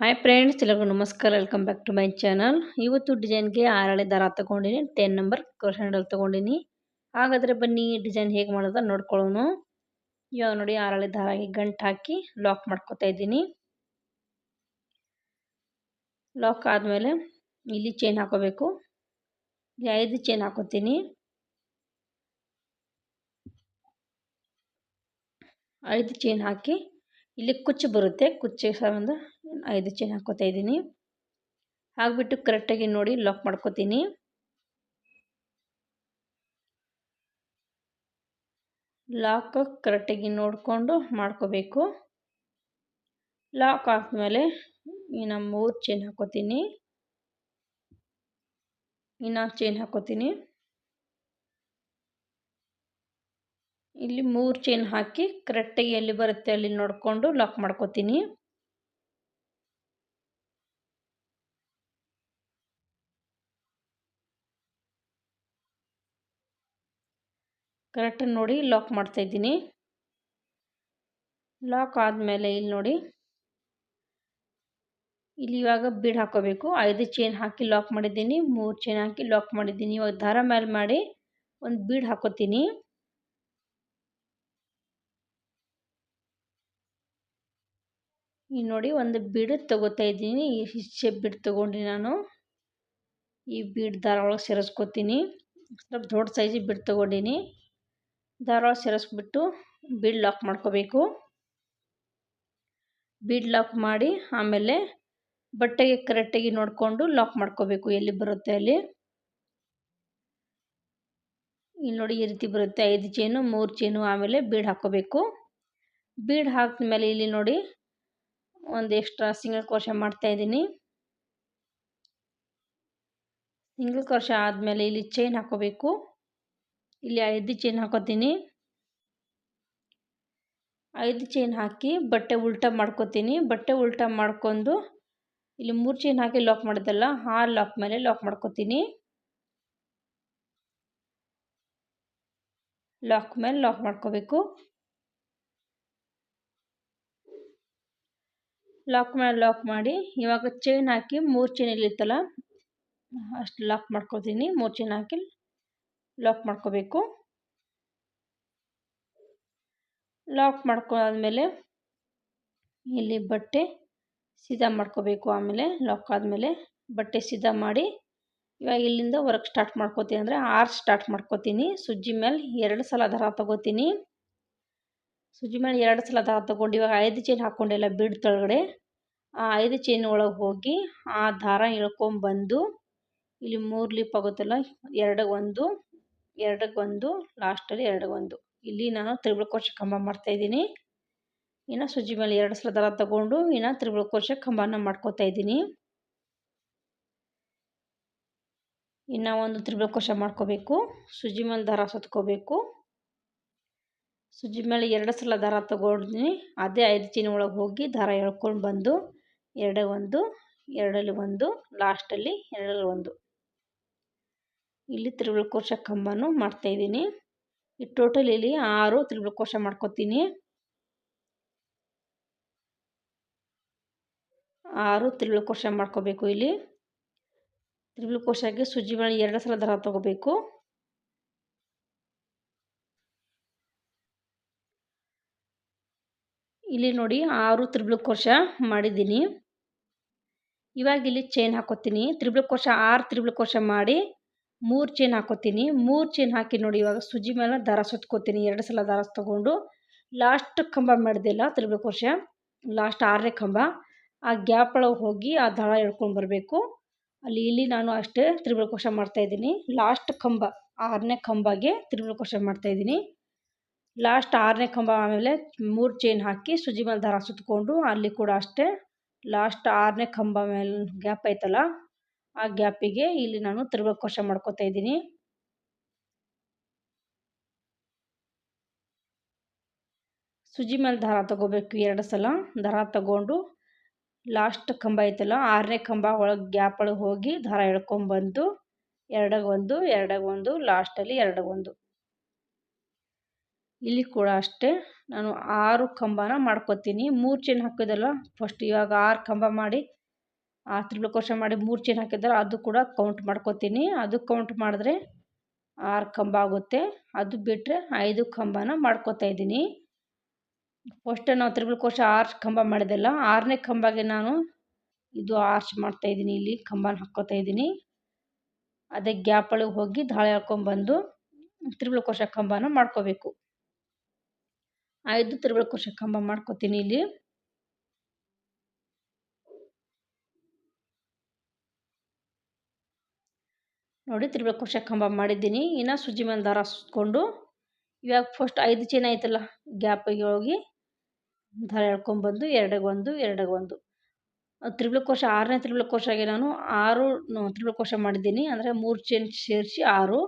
Hi friends ಎಲ್ಲರಿಗೂ ನಮಸ್ಕಾರ. Welcome back to my channel ಇವತ್ತು ಡಿಸೈನ್ಗೆ ಆರಳೆ ದಾರ ತೊಗೊಂಡಿನಿ. ಟೆನ್ ನಂಬರ್ ಕ್ರೋಶ್ ಹ್ಯಾಂಡಲ್ ತೊಗೊಂಡಿನಿ. ಹಾಗಾದರೆ ಬನ್ನಿ ಡಿಸೈನ್ ಹೇಗೆ ಮಾಡೋದ ನೋಡ್ಕೊಳ್ಳೋಣ. ಇವಾಗ ನೋಡಿ, ಆರಳೆ ದಾರಾಗಿ ಗಂಟು ಹಾಕಿ ಲಾಕ್ ಮಾಡ್ಕೊತಾ ಇದ್ದೀನಿ. ಲಾಕ್ ಆದಮೇಲೆ ಇಲ್ಲಿ ಚೈನ್ ಹಾಕೋಬೇಕು. ಐದು ಚೈನ್ ಹಾಕೋತೀನಿ. ಐದು ಚೈನ್ ಹಾಕಿ ಇಲ್ಲಿ ಕುಚ್ಚು ಬರುತ್ತೆ. ಕುಚ್ಚಿಗೆ ಸಂಬಂಧ ಐದು ಚೈನ್ ಹಾಕ್ಕೋತಾ ಇದ್ದೀನಿ. ಹಾಕ್ಬಿಟ್ಟು ಕರೆಕ್ಟಾಗಿ ನೋಡಿ ಲಾಕ್ ಮಾಡ್ಕೋತೀನಿ. ಲಾಕ್ ಕರೆಕ್ಟಾಗಿ ನೋಡಿಕೊಂಡು ಮಾಡ್ಕೋಬೇಕು. ಲಾಕ್ ಹಾಕಿದ್ಮೇಲೆ ಇನ್ನು ಮೂರು ಚೈನ್ ಹಾಕ್ಕೋತೀನಿ ಇನ್ನು ಚೈನ್ ಹಾಕ್ಕೋತೀನಿ ಇಲ್ಲಿ ಮೂರು ಚೈನ್ ಹಾಕಿ ಕರೆಕ್ಟಾಗಿ ಎಲ್ಲಿ ಬರುತ್ತೆ ಅಲ್ಲಿ ನೋಡಿಕೊಂಡು ಲಾಕ್ ಮಾಡ್ಕೋತೀನಿ. ಕರೆಕ್ಟಾಗಿ ನೋಡಿ ಲಾಕ್ ಮಾಡ್ತಾಯಿದ್ದೀನಿ ಲಾಕ್ ಆದಮೇಲೆ ಇಲ್ಲಿ ನೋಡಿ. ಇಲ್ಲಿ ಇವಾಗ ಬೀಡ್ ಹಾಕೋಬೇಕು. ಐದು ಚೈನ್ ಹಾಕಿ ಲಾಕ್ ಮಾಡಿದ್ದೀನಿ. ಮೂರು ಚೈನ್ ಹಾಕಿ ಲಾಕ್ ಮಾಡಿದ್ದೀನಿ. ಇವಾಗ ದಾರ ಮೇಲೆ ಮಾಡಿ ಒಂದು ಬೀಡ್ ಹಾಕೋತೀನಿ. ಈ ನೋಡಿ ಒಂದು ಬೀಡ್ ತಗೋತಾ ಇದ್ದೀನಿ. ಹಿಚ್ಚೆ ಬೀಡ್ ತೊಗೊಂಡು ನಾನು. ಈ ಬೀಡ್ ದಾರ ಒಳಗೆ ಸೇರಿಸ್ಕೊತೀನಿ. ಸ್ವಲ್ಪ ದೊಡ್ಡ ಸೈಜಿಗೆ ಬೀಡ್ ತೊಗೊಂಡಿನಿ. ದಾರ ಸೇರಿಸ್ಬಿಟ್ಟು ಬೀಡ್ ಲಾಕ್ ಮಾಡ್ಕೋಬೇಕು. ಬೀಡ್ ಲಾಕ್ ಮಾಡಿ ಆಮೇಲೆ ಬಟ್ಟೆಗೆ ಕರೆಕ್ಟಾಗಿ ನೋಡಿಕೊಂಡು ಲಾಕ್ ಮಾಡ್ಕೋಬೇಕು. ಎಲ್ಲಿ ಬರುತ್ತೆ ಅಲ್ಲಿ? ಇಲ್ಲಿ ನೋಡಿ ಈ ರೀತಿ ಬರುತ್ತೆ. ಐದು ಚೈನು, ಮೂರು ಚೈನು ಆಮೇಲೆ ಬೀಡ್ ಹಾಕೋಬೇಕು. ಬೀಡ್ ಹಾಕಿದ ಮೇಲೆ ಇಲ್ಲಿ ನೋಡಿ ಒಂದು ಎಕ್ಸ್ಟ್ರಾ ಸಿಂಗಲ್ ಕ್ರೋಶ ಮಾಡ್ತಾಯಿದ್ದೀನಿ ಸಿಂಗಲ್ ಕ್ರೋಶ ಆದಮೇಲೆ ಇಲ್ಲಿ ಚೈನ್ ಹಾಕೋಬೇಕು. ಇಲ್ಲಿ ಐದು ಚೈನ್ ಹಾಕೋತೀನಿ. ಐದು ಚೈನ್ ಹಾಕಿ ಬಟ್ಟೆ ಉಲ್ಟಾ ಮಾಡ್ಕೋತೀನಿ. ಬಟ್ಟೆ ಉಲ್ಟಾ ಮಾಡ್ಕೊಂಡು ಇಲ್ಲಿ ಮೂರು ಚೈನ್ ಹಾಕಿ ಲಾಕ್ ಮಾಡಿದ್ದಲ್ಲ, ಆ ಲಾಕ್ ಮೇಲೆ ಲಾಕ್ ಮಾಡ್ಕೋತೀನಿ. ಲಾಕ್ ಮೇಲೆ ಲಾಕ್ ಮಾಡ್ಕೋಬೇಕು. ಲಾಕ್ ಮೇಲೆ ಲಾಕ್ ಮಾಡಿ ಇವಾಗ ಚೈನ್ ಹಾಕಿ ಮೂರು ಚೈನ್ ಇಲ್ಲಿತ್ತಲ್ಲ ಅಷ್ಟು ಲಾಕ್ ಮಾಡ್ಕೋತೀನಿ. ಮೂರು ಚೈನ್ ಹಾಕಿ ಲಾಕ್ ಮಾಡ್ಕೋಬೇಕು. ಲಾಕ್ ಮಾಡ್ಕೊಂಡಾದ್ಮೇಲೆ ಇಲ್ಲಿ ಬಟ್ಟೆ ಸೀದಾ ಮಾಡ್ಕೋಬೇಕು ಆಮೇಲೆ ಲಾಕ್ ಆದಮೇಲೆ ಬಟ್ಟೆ ಸೀದಾ ಮಾಡಿ. ಇವಾಗ ಇಲ್ಲಿಂದ ವರ್ಕ್ ಸ್ಟಾರ್ಟ್ ಮಾಡ್ಕೋತೀನಿ ಅಂದರೆ ಆರ್ ಸ್ಟಾರ್ಟ್ ಮಾಡ್ಕೋತೀನಿ. ಸುಜ್ಜಿ ಮೇಲೆ ಎರಡು ಸಲ ದಾರ ತಗೋತೀನಿ. ಸುಜ್ಜಿ ಮೇಲೆ ಎರಡು ಸಲ ದಾರ ತೊಗೊಂಡು ಇವಾಗ ಐದು ಚೈನ್ ಹಾಕ್ಕೊಂಡಿಲ್ಲ ಬಿಡ್ ತೊಳಗಡೆ. ಆ ಐದು ಚೈನ್ ಒಳಗೆ ಹೋಗಿ ಆ ದಾರ ಇಳ್ಕೊಂಬಂದು, ಇಲ್ಲಿ ಮೂರು ಲೀಪ್ ಆಗುತ್ತಲ್ಲ, ಎರಡು, ಒಂದು. ಎರಡಿಗೆ ಒಂದು ಲಾಸ್ಟಲ್ಲಿ ಎರಡಕ್ಕೊಂದು. ಇಲ್ಲಿ ನಾನು ತ್ರಿಬಲ್ ಕೋಶ ಕಂಬ ಮಾಡ್ತಾಯಿದ್ದೀನಿ ಇನ್ನು ಸುಜ್ಜಿ ಮೇಲೆ ಎರಡು ಸಲ ದರ ತಗೊಂಡು ಇನ್ನು ತ್ರಿಬಲ್ ಕೋಶ ಕಂಬನ ಮಾಡ್ಕೋತಾ ಇದ್ದೀನಿ. ಇನ್ನು ಒಂದು ತ್ರಿಬಲ್ ಕೋಶ ಮಾಡ್ಕೋಬೇಕು. ಸುಜಿ ಮೇಲೆ ದರ ಸುತ್ಕೋಬೇಕು. ಸುಜಿ ಮೇಲೆ ಎರಡು ಸಲ ದಾರ ತಗೊಂಡಿದ್ದೀನಿ. ಅದೇ ಐದು ಚೀನ ಒಳಗೆ ಹೋಗಿ ದಾರ ಎಳ್ಕೊಂಡು ಬಂದು ಎರಡೇ ಒಂದು ಎರಡಲ್ಲಿ ಒಂದು ಲಾಸ್ಟಲ್ಲಿ ಎರಡಲ್ಲಿ ಒಂದು. ಇಲ್ಲಿ ತ್ರಿಬಲ್ ಕೋಶ ಕಂಬನೂ ಮಾಡ್ತಾಯಿದ್ದೀನಿ ಈ ಟೋಟಲ್ ಇಲ್ಲಿ ಆರು ತ್ರಿಬಲ್ ಕೋಶ ಮಾಡ್ಕೊತೀನಿ. ಆರು ತ್ರಿಬಲ್ ಕೋಶ ಮಾಡ್ಕೋಬೇಕು ಇಲ್ಲಿ. ತ್ರಿಬಲ್ ಕೋಶಕ್ಕೆ ಸುಜಿ ಮೇಲೆ ಎರಡು ಸಲ ದರ ತಗೋಬೇಕು. ಇಲ್ಲಿ ನೋಡಿ ಆರು ತ್ರಿಬಲ್ ಕೋಶ ಮಾಡಿದ್ದೀನಿ. ಇವಾಗ ಇಲ್ಲಿ ಚೈನ್ ಹಾಕೋತೀನಿ. ತ್ರಿಬಲ್ ಕೋಶ ಆರು ತ್ರಿಬಲ್ ಕೋಶ ಮಾಡಿ ಮೂರು ಚೈನ್ ಹಾಕೋತೀನಿ. ಮೂರು ಚೈನ್ ಹಾಕಿ ನೋಡಿ ಇವಾಗ ಸುಜಿ ಮೇಲೆ ದಾರ ಸುತ್ಕೋತೀನಿ. ಎರಡು ಸಲ ದಾರ ತೊಗೊಂಡು ಲಾಸ್ಟ್ ಕಂಬ ಮಾಡಿದೆಲ್ಲ ತ್ರಿಬಲ್ ವರ್ಷ? ಲಾಸ್ಟ್ ಆರನೇ ಕಂಬ. ಆ ಗ್ಯಾಪ್ ಒಳಗೆ ಹೋಗಿ ಆ ದಾರ ಎಳ್ಕೊಂಡು ಬರಬೇಕು. ಅಲ್ಲಿ ಇಲ್ಲಿ ನಾನು ಅಷ್ಟೇ ತ್ರಿಬಲ್ ಕೋಶ ಮಾಡ್ತಾಯಿದ್ದೀನಿ ಲಾಸ್ಟ್ ಕಂಬ, ಆರನೇ ಕಂಬಗೆ ತ್ರಿಬಲ್ ಕೋಶ ಮಾಡ್ತಾಯಿದ್ದೀನಿ ಲಾಸ್ಟ್ ಆರನೇ ಕಂಬ ಆಮೇಲೆ ಮೂರು ಚೈನ್ ಹಾಕಿ ಸುಜಿ ಮೇಲೆ ದಾರ ಸುತ್ತಕೊಂಡು ಅಲ್ಲಿ ಕೂಡ ಅಷ್ಟೇ ಲಾಸ್ಟ್ ಆರನೇ ಕಂಬ ಮೇಲೆ ಗ್ಯಾಪ್ ಐತಲ್ಲ ಆ ಗ್ಯಾಪಿಗೆ ಇಲ್ಲಿ ನಾನು ತ್ರಿಬಲ್ ಕೋಶ ಮಾಡ್ಕೋತಾ ಇದ್ದೀನಿ. ಸುಜಿ ಮೇಲೆ ದಾರ ತಗೋಬೇಕು ಎರಡು ಸಲ. ದಾರ ತಗೊಂಡು ಲಾಸ್ಟ್ ಕಂಬ ಐತಲ್ಲ, ಆರನೇ ಕಂಬ ಒಳಗೆ ಗ್ಯಾಪ್ ಒಳಗೆ ಹೋಗಿ ದಾರ ಎಳ್ಕೊಂಬಂದು ಎರಡಾಗ ಒಂದು ಎರಡಾಗ ಒಂದು ಲಾಸ್ಟಲ್ಲಿ ಎರಡಗೊಂದು ಇಲ್ಲಿ ಕೂಡ ಅಷ್ಟೇ ನಾನು ಆರು ಕಂಬನ ಮಾಡ್ಕೊತೀನಿ. ಮೂರು ಚೈನ್ ಹಾಕಿದಲ್ಲ ಫಸ್ಟ್ ಇವಾಗ ಆರು ಕಂಬ ಮಾಡಿ ಆ ಕೋಶ ಮಾಡಿ ಮೂರು ಚೈನ್ ಹಾಕಿದ್ರೆ ಅದು ಕೂಡ ಕೌಂಟ್ ಮಾಡ್ಕೋತೀನಿ. ಅದು ಕೌಂಟ್ ಮಾಡಿದ್ರೆ ಆರು ಕಂಬ ಆಗುತ್ತೆ. ಅದು ಬಿಟ್ಟರೆ ಐದು ಕಂಬನ ಮಾಡ್ಕೋತಾ ಇದ್ದೀನಿ. ಫಸ್ಟ್ ನಾವು ತ್ರಿಬಳ ಕೋಶ ಆರು ಕಂಬ ಮಾಡಿದೆಲ್ಲ ಆರನೇ ಕಂಬಗೆ ನಾನು ಇದು ಆರ್ಚ್ ಮಾಡ್ತಾ ಇದ್ದೀನಿ, ಇಲ್ಲಿ ಕಂಬನ ಹಾಕ್ಕೋತಾ ಇದ್ದೀನಿ. ಅದೇ ಗ್ಯಾಪ್ ಒಳಗೆ ಹೋಗಿ ದಾಳಿ ಹಾಕ್ಕೊಂಬಂದು ತ್ರಿಬಳ ಕೋಶ ಕಂಬನ ಮಾಡ್ಕೋಬೇಕು. ಐದು ತ್ರಿಬಳ ಕೋಶ ಕಂಬ ಮಾಡ್ಕೋತೀನಿ ಇಲ್ಲಿ. ನೋಡಿ ತ್ರಿಬಳ ಕೋಶ ಕಂಬ ಮಾಡಿದ್ದೀನಿ. ಇನ್ನು ಸುಜಿ ಮೇಲೆ ದಾರ ಸುತ್ಕೊಂಡು ಇವಾಗ ಫಸ್ಟ್ ಐದು ಚೈನ್ ಆಯ್ತಲ್ಲ ಗ್ಯಾಪಿಗೆ ಹೋಗಿ ದಾರ ಎಳ್ಕೊಂಬಂದು ಎರಡಿಗೆ ಒಂದು ಎರಡಿಗೆ ಒಂದು. ತ್ರಿಬಳ ಕೋಶ ಆರನೇ ತ್ರಿಬಳ ಆಗಿ ನಾನು ಆರು ತ್ರಿಬಳ ಕೋಶ ಮಾಡಿದ್ದೀನಿ. ಅಂದರೆ ಮೂರು ಚೈನ್ ಸೇರಿಸಿ ಆರು.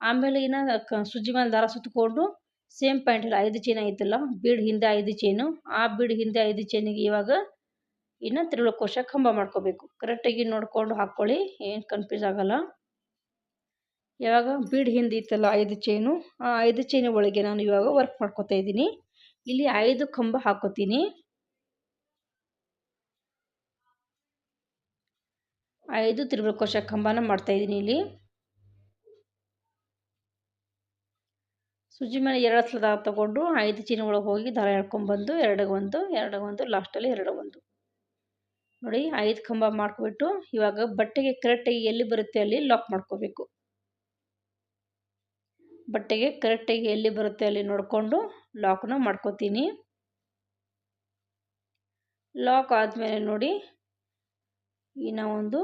ಆಮೇಲೆ ಇನ್ನು ಕ ಸುಜ್ಜಿ ಮೇಲೆ ದಾರ ಸುತ್ತಕೊಂಡು ಸೇಮ್ ಪಾಯಿಂಟಲ್ಲಿ ಐದು ಚೈನ್ ಐತಲ್ಲ ಬೀಡ್ ಹಿಂದೆ ಐದು ಚೈನು ಆ ಬೀಡ್ ಹಿಂದೆ ಐದು ಚೈನಿಗೆ ಇವಾಗ ಇನ್ನು ತ್ರಿಬಳ ಕೋಶ ಕಂಬ ಮಾಡ್ಕೋಬೇಕು. ಕರೆಕ್ಟಾಗಿ ನೋಡಿಕೊಂಡು ಹಾಕ್ಕೊಳ್ಳಿ. ಏನು ಕನ್ಫ್ಯೂಸ್ ಆಗೋಲ್ಲ. ಯಾವಾಗ ಬೀಡ್ ಹಿಂದೆ ಇತ್ತಲ್ಲ, ಐದು ಚೈನು ಆ ಐದು ಚೈನ್ ಒಳಗೆ ನಾನು ಇವಾಗ ವರ್ಕ್ ಮಾಡ್ಕೋತಾ ಇದ್ದೀನಿ. ಇಲ್ಲಿ ಐದು ಕಂಬ ಹಾಕೋತೀನಿ. ಐದು ತ್ರಿಬಳ ಕೋಶ ಕಂಬನ ಮಾಡ್ತಾ ಇದ್ದೀನಿ ಇಲ್ಲಿ. ಸುಜಿ ಮೇಲೆ ಎರಡು ಸಲ ದಾರ ತಗೊಂಡು ಐದು ಚೀನ ಒಳಗೆ ಹೋಗಿ ದಾರ ಎಳ್ಕೊಂಬಂದು ಎರಡಿಗೆ ಒಂದು ಎರಡಿಗೆ ಒಂದು ಲಾಸ್ಟಲ್ಲಿ ಎರಡು ಒಂದು. ನೋಡಿ, ಐದು ಕಂಬ ಮಾಡ್ಕೊಬಿಟ್ಟು ಇವಾಗ ಬಟ್ಟೆಗೆ ಕರೆಕ್ಟಾಗಿ ಎಲ್ಲಿ ಬರುತ್ತೆ ಅಲ್ಲಿ ಲಾಕ್ ಮಾಡ್ಕೋಬೇಕು. ಬಟ್ಟೆಗೆ ಕರೆಕ್ಟಾಗಿ ಎಲ್ಲಿ ಬರುತ್ತೆ ಅಲ್ಲಿ ನೋಡಿಕೊಂಡು ಲಾಕ್ನ ಮಾಡ್ಕೋತೀನಿ. ಲಾಕ್ ಆದಮೇಲೆ ನೋಡಿ ಈ ನಾವೊಂದು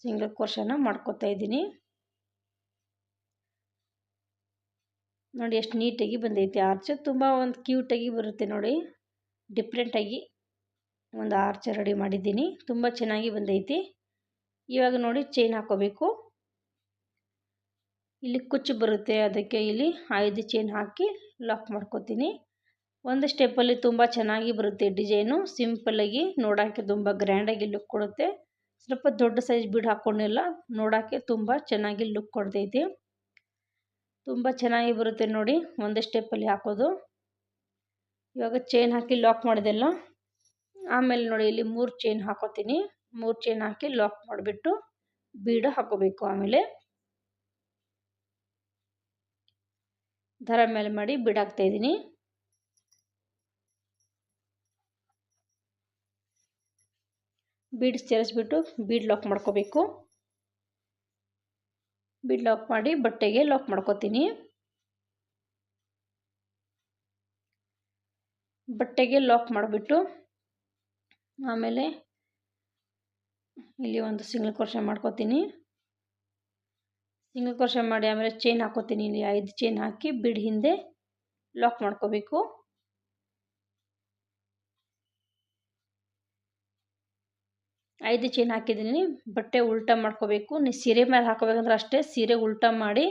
ಸಿಂಗಲ್ ಕೋರ್ಷನ ಮಾಡ್ಕೋತಾ ಇದ್ದೀನಿ. ನೋಡಿ ಎಷ್ಟು ನೀಟಾಗಿ ಬಂದೈತಿ. ಆರ್ಚ್ ತುಂಬ ಒಂದು ಕ್ಯೂಟಾಗಿ ಬರುತ್ತೆ ನೋಡಿ. ಡಿಫ್ರೆಂಟಾಗಿ ಒಂದು ಆರ್ಚ್ ರೆಡಿ ಮಾಡಿದ್ದೀನಿ. ತುಂಬ ಚೆನ್ನಾಗಿ ಬಂದೈತಿ. ಇವಾಗ ನೋಡಿ ಚೈನ್ ಹಾಕೋಬೇಕು. ಇಲ್ಲಿ ಕುಚ್ಚು ಬರುತ್ತೆ, ಅದಕ್ಕೆ ಇಲ್ಲಿ ಐದು ಚೈನ್ ಹಾಕಿ ಲಾಕ್ ಮಾಡ್ಕೋತೀನಿ. ಒಂದು ಸ್ಟೆಪ್ಪಲ್ಲಿ ತುಂಬ ಚೆನ್ನಾಗಿ ಬರುತ್ತೆ ಡಿಸೈನು ಸಿಂಪಲ್ಲಾಗಿ ನೋಡೋಕ್ಕೆ ತುಂಬ ಗ್ರ್ಯಾಂಡಾಗಿ ಲುಕ್ ಕೊಡುತ್ತೆ. ಸ್ವಲ್ಪ ದೊಡ್ಡ ಸೈಜ್ ಬೀಡ್ ಹಾಕ್ಕೊಂಡಿಲ್ಲ ನೋಡೋಕ್ಕೆ ತುಂಬ ಚೆನ್ನಾಗಿ ಲುಕ್ ಕೊಡ್ತೈತಿ. ತುಂಬ ಚೆನ್ನಾಗಿ ಬರುತ್ತೆ ನೋಡಿ, ಒಂದೇ ಸ್ಟೆಪ್ಪಲ್ಲಿ ಹಾಕೋದು. ಇವಾಗ ಚೈನ್ ಹಾಕಿ ಲಾಕ್ ಮಾಡಿದೆಲ್ಲ. ಆಮೇಲೆ ನೋಡಿ, ಇಲ್ಲಿ ಮೂರು ಚೈನ್ ಹಾಕೋತೀನಿ. ಮೂರು ಚೈನ್ ಹಾಕಿ ಲಾಕ್ ಮಾಡಿಬಿಟ್ಟು ಬೀಡು ಹಾಕೋಬೇಕು ಆಮೇಲೆ. ದರ ಮೇಲೆ ಮಾಡಿ ಬಿಡಾಕ್ತಾ ಇದ್ದೀನಿ. ಬೀಡ್ ಸೇರಿಸ್ಬಿಟ್ಟು ಬೀಡ್ ಲಾಕ್ ಮಾಡ್ಕೋಬೇಕು. ಬೀಡ್ ಲಾಕ್ ಮಾಡಿ ಬಟ್ಟೆಗೆ ಲಾಕ್ ಮಾಡ್ಕೋತೀನಿ. ಬಟ್ಟೆಗೆ ಲಾಕ್ ಮಾಡಿಬಿಟ್ಟು ಆಮೇಲೆ ಇಲ್ಲಿ ಒಂದು ಸಿಂಗಲ್ ಕ್ರೋಶ ಮಾಡ್ಕೋತೀನಿ. ಸಿಂಗಲ್ ಕ್ರೋಶ ಮಾಡಿ ಆಮೇಲೆ ಚೈನ್ ಹಾಕೋತೀನಿ ಇಲ್ಲಿ ಐದು ಚೈನ್ ಹಾಕಿ ಬಿಡ್ ಹಿಂದೆ ಲಾಕ್ ಮಾಡ್ಕೋಬೇಕು. ಐದು ಚೈನ್ ಹಾಕಿದ್ದೀನಿ, ಬಟ್ಟೆ ಉಲ್ಟಾ ಮಾಡ್ಕೋಬೇಕು. ನೀವು ಸೀರೆ ಮೇಲೆ ಹಾಕೋಬೇಕಂದ್ರೆ ಅಷ್ಟೇ ಸೀರೆ ಉಲ್ಟಾ ಮಾಡಿ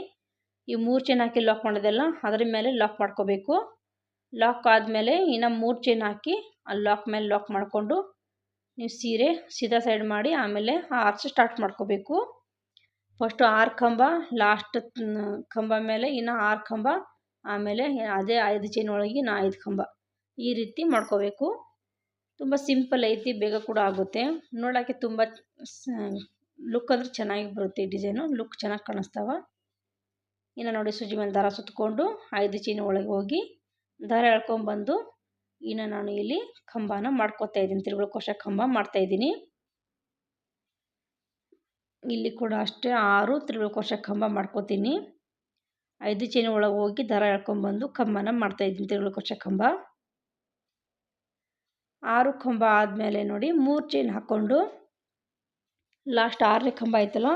ಈ ಮೂರು ಚೈನ್ ಹಾಕಿ ಲಾಕ್ ಮಾಡೋದೆಲ್ಲ, ಅದರ ಮೇಲೆ ಲಾಕ್ ಮಾಡ್ಕೋಬೇಕು. ಲಾಕ್ ಆದಮೇಲೆ ಇನ್ನು ಮೂರು ಚೈನ್ ಹಾಕಿ ಆ ಲಾಕ್ ಮೇಲೆ ಲಾಕ್ ಮಾಡಿಕೊಂಡು ನೀವು ಸೀರೆ ಸೀದಾ ಸೈಡ್ ಮಾಡಿ ಆಮೇಲೆ ಆರ್ಚ್ ಸ್ಟಾರ್ಟ್ ಮಾಡ್ಕೋಬೇಕು. ಫಸ್ಟು ಆರು ಕಂಬ, ಲಾಸ್ಟ್ ಕಂಬ ಮೇಲೆ, ಇನ್ನು ಆರು ಕಂಬ, ಆಮೇಲೆ ಅದೇ ಐದು ಚೈನ್ ಒಳಗೆ ಇನ್ನು ಐದು ಕಂಬ. ಈ ರೀತಿ ಮಾಡ್ಕೋಬೇಕು. ತುಂಬ ಸಿಂಪಲ್ ಐತಿ, ಬೇಗ ಕೂಡ ಆಗುತ್ತೆ. ನೋಡೋಕ್ಕೆ ತುಂಬ ಲುಕ್ ಅಂದರೆ ಚೆನ್ನಾಗಿ ಬರುತ್ತೆ ಈ ಡಿಸೈನು ಲುಕ್ ಚೆನ್ನಾಗಿ ಕಾಣಿಸ್ತಾವ. ಇನ್ನು ನೋಡಿ ಸುಜಿ ಮೇಲೆ ದಾರ ಸುತ್ತಕೊಂಡು ಐದು ಚೈನ್ ಒಳಗೆ ಹೋಗಿ ದಾರ ಎಳ್ಕೊಂಬಂದು ಇನ್ನು ನಾನು ಇಲ್ಲಿ ಕಂಬನ ಮಾಡ್ಕೋತಾ ಇದ್ದೀನಿ. ತಿರುಗುಳ ಕೋಶ ಕಂಬ ಮಾಡ್ತಾಯಿದ್ದೀನಿ ಇಲ್ಲಿ ಕೂಡ ಅಷ್ಟೇ ಆರು ತ್ರಿಬಳ ಕಂಬ ಮಾಡ್ಕೋತೀನಿ. ಐದು ಚೈನ್ ಒಳಗೆ ಹೋಗಿ ದರ ಎಳ್ಕೊಂಬಂದು ಕಂಬನ ಮಾಡ್ತಾಯಿದ್ದೀನಿ ತ್ರಿಬಳ ಕಂಬ. ಆರು ಕಂಬ ಆದಮೇಲೆ ನೋಡಿ ಮೂರು ಚೈನ್ ಹಾಕ್ಕೊಂಡು ಲಾಸ್ಟ್ ಆರನೇ ಕಂಬ ಆಯ್ತಲ್ಲ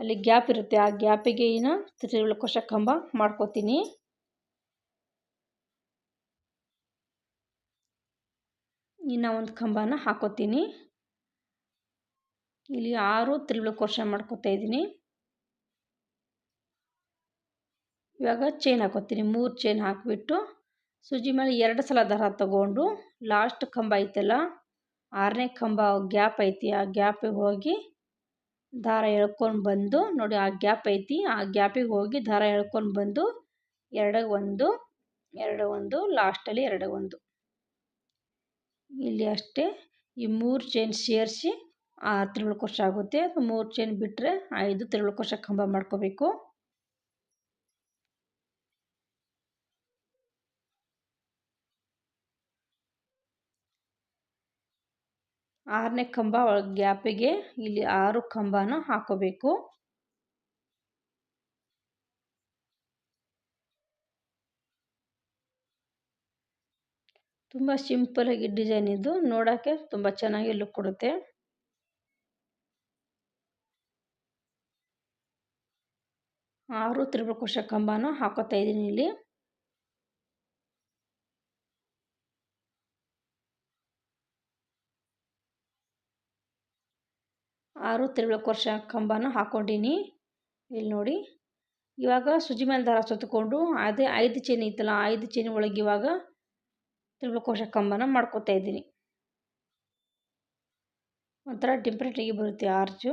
ಅಲ್ಲಿ ಗ್ಯಾಪ್ ಇರುತ್ತೆ. ಆ ಗ್ಯಾಪಿಗೆ ಇನ್ನು ತ್ರಿಬಳ ಕಂಬ ಮಾಡ್ಕೋತೀನಿ. ಇನ್ನು ಒಂದು ಕಂಬನ ಹಾಕೋತೀನಿ. ಇಲ್ಲಿ ಆರು ತ್ರಿಬಲ್ ಕೋಶ ಮಾಡ್ಕೋತಾ ಇದ್ದೀನಿ. ಇವಾಗ ಚೈನ್ ಹಾಕೋತೀನಿ. ಮೂರು ಚೈನ್ ಹಾಕಿಬಿಟ್ಟು ಸುಜಿ ಮೇಲೆ ಎರಡು ಸಲ ದಾರ ತಗೊಂಡು ಲಾಸ್ಟ್ ಕಂಬ ಐತಲ್ಲ, ಆರನೇ ಕಂಬ ಗ್ಯಾಪ್ ಐತಿ, ಆ ಗ್ಯಾಪಿಗೆ ಹೋಗಿ ದಾರ ಎಳ್ಕೊಂಡು ಬಂದು ನೋಡಿ ಆ ಗ್ಯಾಪ್ ಐತಿ, ಆ ಗ್ಯಾಪಿಗೆ ಹೋಗಿ ದಾರ ಎಳ್ಕೊಂಡು ಬಂದು ಎರಡು ಒಂದು ಎರಡು ಒಂದು ಲಾಸ್ಟಲ್ಲಿ ಎರಡು ಒಂದು. ಇಲ್ಲಿ ಅಷ್ಟೇ ಈ ಮೂರು ಚೈನ್ ಸೇರಿಸಿ ಆರು ತಿರುಳು ಕೋಶ ಆಗುತ್ತೆ. ಮೂರು ಚೈನ್ ಬಿಟ್ಟರೆ ಐದು ತಿರುಳು ಕೋಶ ಕಂಬ ಮಾಡ್ಕೋಬೇಕು. ಆರನೇ ಕಂಬ ಗ್ಯಾಪಿಗೆ ಇಲ್ಲಿ ಆರು ಕಂಬನ ಹಾಕೋಬೇಕು. ತುಂಬ ಸಿಂಪಲಾಗಿ ಡಿಸೈನ್ ಇದು. ನೋಡೋಕ್ಕೆ ತುಂಬ ಚೆನ್ನಾಗಿ ಲುಕ್ ಕೊಡುತ್ತೆ. ಆರು ತ್ರಿಭುಜ ಕಂಬನ ಹಾಕೋತಾ ಇದ್ದೀನಿ ಇಲ್ಲಿ. ಆರು ತ್ರಿಭುಜ ಕಂಬನ ಹಾಕ್ಕೊಂಡೀನಿ ಇಲ್ಲಿ ನೋಡಿ, ಇವಾಗ ಸುಜಿ ಮೇಲೆ ದಾರ ಸುತ್ತಕೊಂಡು ಅದೇ ಐದು ಚೇನಿ ಇತ್ತಲ್ಲ ಐದು ಚೇನಿ ಒಳಗೆ ಇವಾಗ ತ್ರಿಭುಜ ಕಂಬನ ಮಾಡ್ಕೋತಾ ಇದ್ದೀನಿ. ಒಂಥರ ಡಿಫ್ರೆಂಟಾಗಿ ಬರುತ್ತೆ ಆರ್ಚು.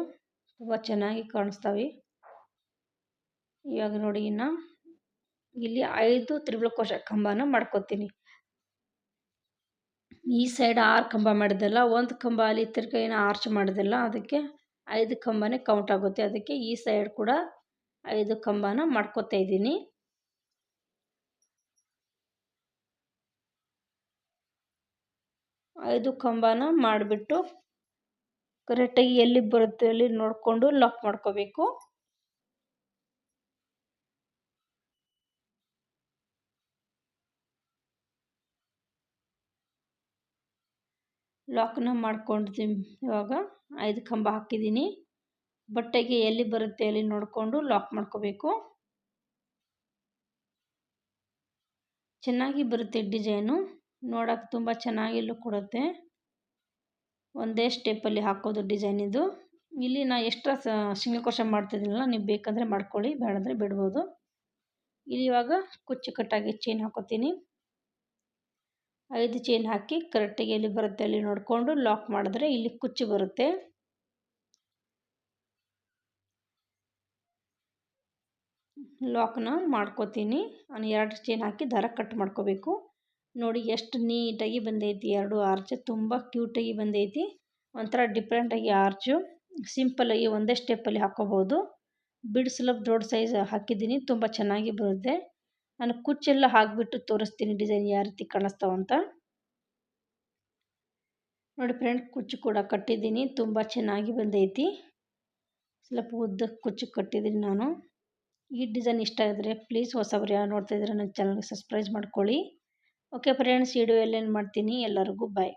ತುಂಬ ಚೆನ್ನಾಗಿ ಕಾಣಿಸ್ತವೆ. ಇವಾಗ ನೋಡಿ ಇನ್ನು ಇಲ್ಲಿ ಐದು ತ್ರಿಭುಜ ಕಂಬನ ಮಾಡ್ಕೋತೀನಿ. ಈ ಸೈಡ್ ಆರು ಕಂಬ ಮಾಡಿದಲ್ಲ ಒಂದು ಕಂಬ ಅಲ್ಲಿ ತಿರ್ಗಾ ಆರ್ಚ್ ಮಾಡಿದಲ್ಲ ಅದಕ್ಕೆ ಐದು ಕಂಬನೇ ಕೌಂಟ್ ಆಗುತ್ತೆ. ಅದಕ್ಕೆ ಈ ಸೈಡ್ ಕೂಡ ಐದು ಕಂಬನ ಮಾಡ್ಕೋತಾ ಇದ್ದೀನಿ. ಐದು ಕಂಬನ ಮಾಡಿಬಿಟ್ಟು ಕರೆಕ್ಟಾಗಿ ಎಲ್ಲಿ ಬರುತ್ತೆ ಅಲ್ಲಿ ನೋಡಿಕೊಂಡು ಲಾಕ್ ಮಾಡ್ಕೋಬೇಕು. ಲಾಕ್ನ ಮಾಡ್ಕೊಂಡಿದ್ದೀನಿ ಇವಾಗ ಐದು ಕಂಬ ಹಾಕಿದ್ದೀನಿ ಬಟ್ಟೆಗೆ ಎಲ್ಲಿ ಬರುತ್ತೆ ಅಲ್ಲಿ ನೋಡಿಕೊಂಡು ಲಾಕ್ ಮಾಡ್ಕೋಬೇಕು. ಚೆನ್ನಾಗಿ ಬರುತ್ತೆ ಡಿಸೈನು ನೋಡೋಕೆ ತುಂಬ ಚೆನ್ನಾಗಿ ಲುಕ್ ಕೊಡುತ್ತೆ. ಒಂದೇ ಸ್ಟೆಪ್ಪಲ್ಲಿ ಹಾಕೋದು ಡಿಸೈನ್ ಇದು. ಇಲ್ಲಿ ನಾ ಎಕ್ಸ್ಟ್ರಾ ಸಿಂಗಲ್ ಮಾಡ್ತಿದ್ದೀನಲ್ಲ, ನೀವು ಬೇಕಂದರೆ ಮಾಡ್ಕೊಳ್ಳಿ, ಬೇಡಂದರೆ ಬಿಡ್ಬೋದು. ಇಲ್ಲಿ ಇವಾಗ ಕುಚ್ಚು ಕಟ್ಟಾಗಿ ಚೈನ್ ಹಾಕೋತೀನಿ. ಐದು ಚೈನ್ ಹಾಕಿ ಕರೆಕ್ಟಾಗಿ ಎಲ್ಲಿ ಬರುತ್ತೆ ಅಲ್ಲಿ ನೋಡಿಕೊಂಡು ಲಾಕ್ ಮಾಡಿದ್ರೆ ಇಲ್ಲಿ ಕುಚ್ಚು ಬರುತ್ತೆ. ಲಾಕ್ನ ಮಾಡ್ಕೋತೀನಿ. ನಾನು ಎರಡು ಚೈನ್ ಹಾಕಿ ದಾರ ಕಟ್ ಮಾಡ್ಕೋಬೇಕು. ನೋಡಿ ಎಷ್ಟು ನೀಟಾಗಿ ಬಂದೈತಿ. ಎರಡು ಆರ್ಚ್ ತುಂಬ ಕ್ಯೂಟಾಗಿ ಬಂದೈತಿ. ಒಂಥರ ಡಿಫ್ರೆಂಟಾಗಿ ಆರ್ಚು. ಸಿಂಪಲಾಗಿ ಒಂದೇ ಸ್ಟೆಪ್ಪಲ್ಲಿ ಹಾಕ್ಕೋಬೋದು ಬಿಡ್ ಸ್ವಲ್ಪ ದೊಡ್ಡ ಸೈಜ್ ಹಾಕಿದ್ದೀನಿ. ತುಂಬ ಚೆನ್ನಾಗಿ ಬರುತ್ತೆ. ನಾನು ಕುಚ್ಚೆಲ್ಲ ಹಾಕಿಬಿಟ್ಟು ತೋರಿಸ್ತೀನಿ ಡಿಸೈನ್ ಯಾವ ರೀತಿ ಕಾಣಿಸ್ತಾವಂತ ನೋಡಿ ಫ್ರೆಂಡ್ ಕುಚ್ಚು ಕೂಡ ಕಟ್ಟಿದ್ದೀನಿ. ತುಂಬ ಚೆನ್ನಾಗಿ ಬಂದೈತಿ. ಸ್ವಲ್ಪ ಉದ್ದಕ್ಕೆ ಕುಚ್ಚು ಕಟ್ಟಿದ್ದೀನಿ ನಾನು. ಈ ಡಿಸೈನ್ ಇಷ್ಟ ಆಗಿದ್ರೆ ಪ್ಲೀಸ್ ಹೊಸಬ್ರು ಯಾರು ನೋಡ್ತಾಯಿದ್ರೆ ನನ್ನ ಚಾನಲ್ಗೆ ಸಬ್ಸ್ಕ್ರೈಬ್ ಮಾಡ್ಕೊಳ್ಳಿ. ಓಕೆ ಫ್ರೆಂಡ್ಸ್ ವಿಡಿಯೋ ಎಲ್ಲೇನು ಮಾಡ್ತೀನಿ? ಎಲ್ಲರಿಗೂ ಬಾಯ್